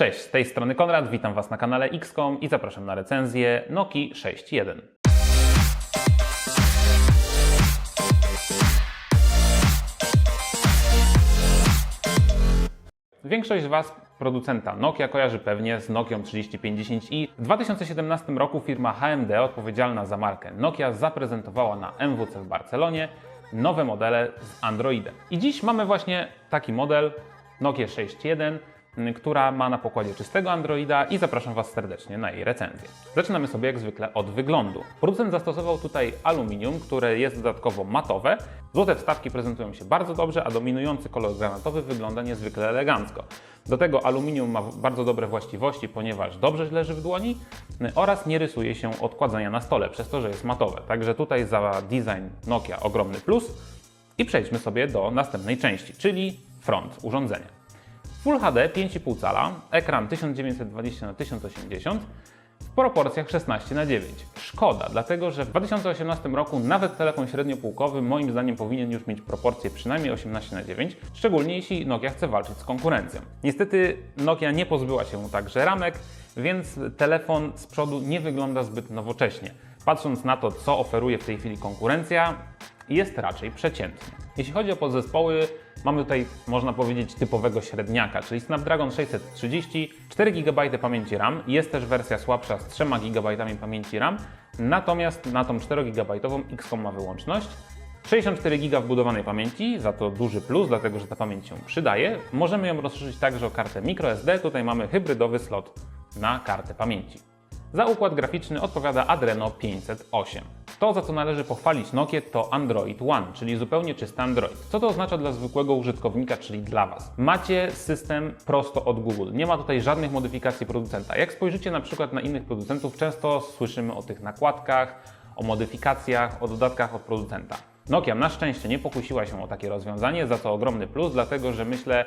Cześć, z tej strony Konrad, witam Was na kanale XCOM i zapraszam na recenzję Noki 6.1. Większość z Was producenta Nokia kojarzy pewnie z Nokią 3050i. W 2017 roku firma HMD, odpowiedzialna za markę Nokia, zaprezentowała na MWC w Barcelonie nowe modele z Androidem. I dziś mamy właśnie taki model Nokia 6.1, m, która ma na pokładzie czystego Androida i zapraszam Was serdecznie na jej recenzję. Zaczynamy sobie jak zwykle od wyglądu. Producent zastosował tutaj aluminium, które jest dodatkowo matowe. Złote wstawki prezentują się bardzo dobrze, a dominujący kolor granatowy wygląda niezwykle elegancko. Do tego aluminium ma bardzo dobre właściwości, ponieważ dobrze leży w dłoni y, oraz nie rysuje się odkładzania na stole, przez to, że jest matowe. Także tutaj za design Nokia ogromny plus. I przejdźmy sobie do następnej części, czyli front urządzenia. Full HD 5,5 cala, ekran 1920 na 1080 w proporcjach 16 na 9. Szkoda, dlatego że w 2018 roku nawet telefon średniopółkowy moim zdaniem powinien już mieć proporcje przynajmniej 18 na 9, szczególnie jeśli Nokia chce walczyć z konkurencją. Niestety Nokia nie pozbyła się także ramek, więc telefon z przodu nie wygląda zbyt nowocześnie. Patrząc na to, co oferuje w tej chwili konkurencja, jest raczej przeciętny. Jeśli chodzi o podzespoły, mamy tutaj, można powiedzieć, typowego średniaka, czyli Snapdragon 630, 4 GB pamięci RAM, jest też wersja słabsza z 3 GB pamięci RAM, natomiast na tą 4 GB XCOM ma wyłączność. 64 GB wbudowanej pamięci, za to duży plus, dlatego że ta pamięć się przydaje. Możemy ją rozszerzyć także o kartę microSD, tutaj mamy hybrydowy slot na kartę pamięci. Za układ graficzny odpowiada Adreno 508. To, za co należy pochwalić Nokię, to Android One, czyli zupełnie czysty Android. Co to oznacza dla zwykłego użytkownika, czyli dla Was? Macie system prosto od Google. Nie ma tutaj żadnych modyfikacji producenta. Jak spojrzycie na przykład na innych producentów, często słyszymy o tych nakładkach, o modyfikacjach, o dodatkach od producenta. Nokia na szczęście nie pokusiła się o takie rozwiązanie, za co ogromny plus, dlatego że myślę,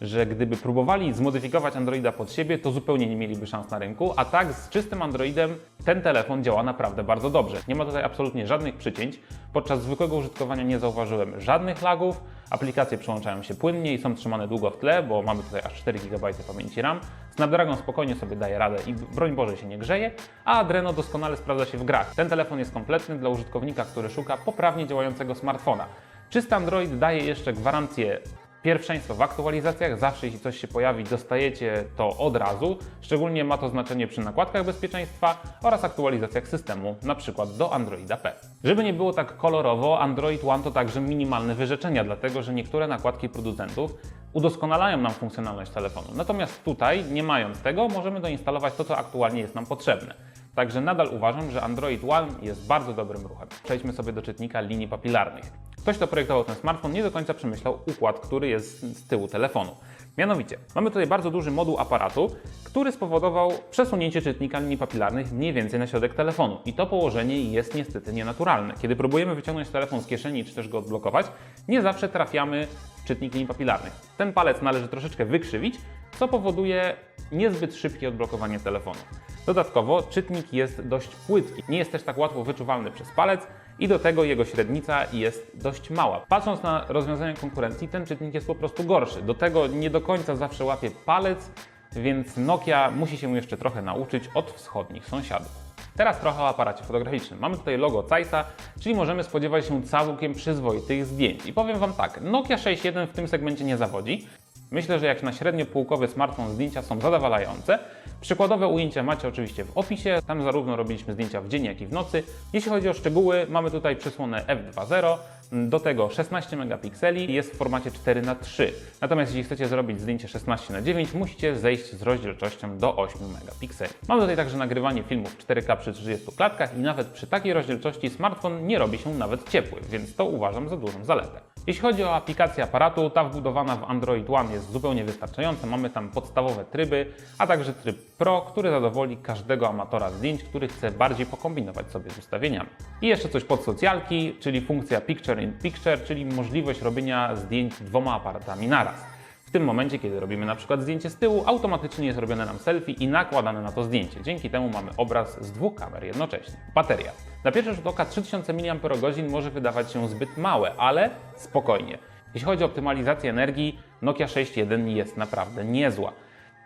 że gdyby próbowali zmodyfikować Androida pod siebie, to zupełnie nie mieliby szans na rynku, a tak z czystym Androidem ten telefon działa naprawdę bardzo dobrze. Nie ma tutaj absolutnie żadnych przycięć. Podczas zwykłego użytkowania nie zauważyłem żadnych lagów. Aplikacje przełączają się płynnie i są trzymane długo w tle, bo mamy tutaj aż 4 GB pamięci RAM. Snapdragon spokojnie sobie daje radę i broń Boże się nie grzeje, a Adreno doskonale sprawdza się w grach. Ten telefon jest kompletny dla użytkownika, który szuka poprawnie działającego smartfona. Czysty Android daje jeszcze gwarancję Pierwszeństwo w aktualizacjach, zawsze jeśli coś się pojawi, dostajecie to od razu. Szczególnie ma to znaczenie przy nakładkach bezpieczeństwa oraz aktualizacjach systemu, np. do Androida P. Żeby nie było tak kolorowo, Android One to także minimalne wyrzeczenia, dlatego że niektóre nakładki producentów udoskonalają nam funkcjonalność telefonu. Natomiast tutaj, nie mając tego, możemy doinstalować to, co aktualnie jest nam potrzebne. Także nadal uważam, że Android One jest bardzo dobrym ruchem. Przejdźmy sobie do czytnika linii papilarnych. Ktoś, kto projektował ten smartfon, nie do końca przemyślał układ, który jest z tyłu telefonu. Mianowicie, mamy tutaj bardzo duży moduł aparatu, który spowodował przesunięcie czytnika linii papilarnych mniej więcej na środek telefonu. I to położenie jest niestety nienaturalne. Kiedy próbujemy wyciągnąć telefon z kieszeni czy też go odblokować, nie zawsze trafiamy w czytnik linii papilarnych. Ten palec należy troszeczkę wykrzywić, co powoduje niezbyt szybkie odblokowanie telefonu. Dodatkowo czytnik jest dość płytki, nie jest też tak łatwo wyczuwalny przez palec i do tego jego średnica jest dość mała. Patrząc na rozwiązania konkurencji, ten czytnik jest po prostu gorszy. Do tego nie do końca zawsze łapie palec, więc Nokia musi się jeszcze trochę nauczyć od wschodnich sąsiadów. Teraz trochę o aparacie fotograficznym. Mamy tutaj logo Zeissa, czyli możemy spodziewać się całkiem przyzwoitych zdjęć. I powiem Wam tak, Nokia 6.1 w tym segmencie nie zawodzi. Myślę, że jak na średnio półkowy smartfon zdjęcia są zadowalające. Przykładowe ujęcia macie oczywiście w opisie. Tam zarówno robiliśmy zdjęcia w dzień, jak i w nocy. Jeśli chodzi o szczegóły, mamy tutaj przysłonę f2.0. Do tego 16 megapikseli jest w formacie 4 na 3 Natomiast jeśli chcecie zrobić zdjęcie 16 na 9 musicie zejść z rozdzielczością do 8 megapikseli. Mamy tutaj także nagrywanie filmów 4K przy 30 klatkach i nawet przy takiej rozdzielczości smartfon nie robi się nawet ciepły, więc to uważam za dużą zaletę. Jeśli chodzi o aplikację aparatu, ta wbudowana w Android One jest zupełnie wystarczająca. Mamy tam podstawowe tryby, a także tryb Pro, który zadowoli każdego amatora zdjęć, który chce bardziej pokombinować sobie z ustawieniami. I jeszcze coś pod socjalki, czyli funkcja Picture in Picture, czyli możliwość robienia zdjęć dwoma aparatami naraz. W tym momencie, kiedy robimy na przykład zdjęcie z tyłu, automatycznie jest robione nam selfie i nakładane na to zdjęcie. Dzięki temu mamy obraz z dwóch kamer jednocześnie. Bateria. Na pierwszy rzut oka 3000 mAh może wydawać się zbyt małe, ale spokojnie. Jeśli chodzi o optymalizację energii, Nokia 6.1 jest naprawdę niezła.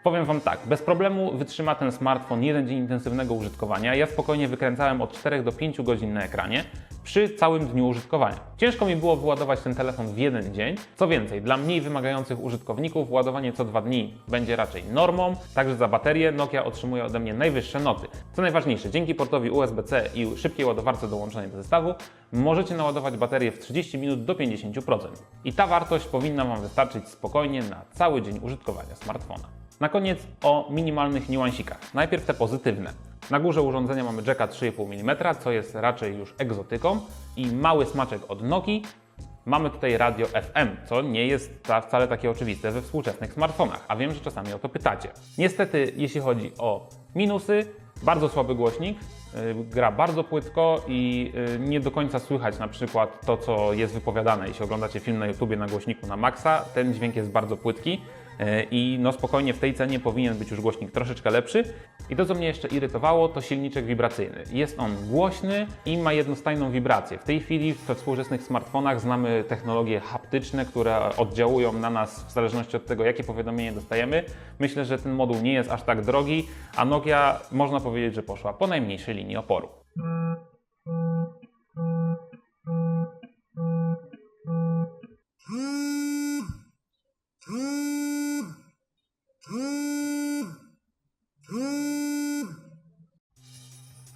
Powiem Wam tak, bez problemu wytrzyma ten smartfon jeden dzień intensywnego użytkowania. Ja spokojnie wykręcałem od 4 do 5 godzin na ekranie przy całym dniu użytkowania. Ciężko mi było wyładować ten telefon w jeden dzień. Co więcej, dla mniej wymagających użytkowników ładowanie co dwa dni będzie raczej normą, także za baterię Nokia otrzymuje ode mnie najwyższe noty. Co najważniejsze, dzięki portowi USB-C i szybkiej ładowarce dołączonej do zestawu możecie naładować baterię w 30 minut do 50%. I ta wartość powinna Wam wystarczyć spokojnie na cały dzień użytkowania smartfona. Na koniec o minimalnych niuansikach. Najpierw te pozytywne. Na górze urządzenia mamy jacka 3,5 mm, co jest raczej już egzotyką i mały smaczek od Nokii. Mamy tutaj radio FM, co nie jest wcale takie oczywiste we współczesnych smartfonach, a wiem, że czasami o to pytacie. Niestety, jeśli chodzi o minusy, bardzo słaby głośnik, yy, gra bardzo płytko i yy, nie do końca słychać na przykład to, co jest wypowiadane. Jeśli oglądacie film na YouTubie na głośniku na maksa, ten dźwięk jest bardzo płytki. E, i no spokojnie w tej cenie powinien być już głośnik troszeczkę lepszy. I to, co mnie jeszcze irytowało, to silniczek wibracyjny. Jest on głośny i ma jednostajną wibrację. W tej chwili we współczesnych smartfonach znamy technologie haptyczne, które oddziałują na nas w zależności od tego, jakie powiadomienie dostajemy. Myślę, że ten moduł nie jest aż tak drogi, a Nokia można powiedzieć, że poszła po najmniejszej linii oporu.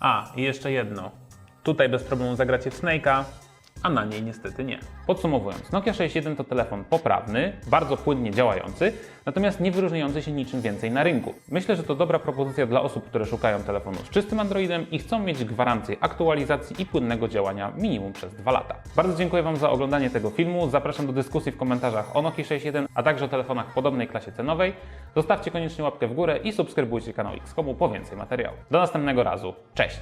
A, i jeszcze jedno. Tutaj bez problemu zagracie Snake'a, a na niej niestety nie. Podsumowując, Nokia 6.1 to telefon poprawny, bardzo płynnie działający, natomiast nie wyróżniający się niczym więcej na rynku. Myślę, że to dobra propozycja dla osób, które szukają telefonu z czystym Androidem i chcą mieć gwarancję aktualizacji i płynnego działania minimum przez 2 lata. Bardzo dziękuję Wam za oglądanie tego filmu. Zapraszam do dyskusji w komentarzach o Nokia 6.1, a także o telefonach podobnej klasie cenowej. Zostawcie koniecznie łapkę w górę i subskrybujcie kanał Xcomu po więcej materiałów. Do następnego razu. Cześć!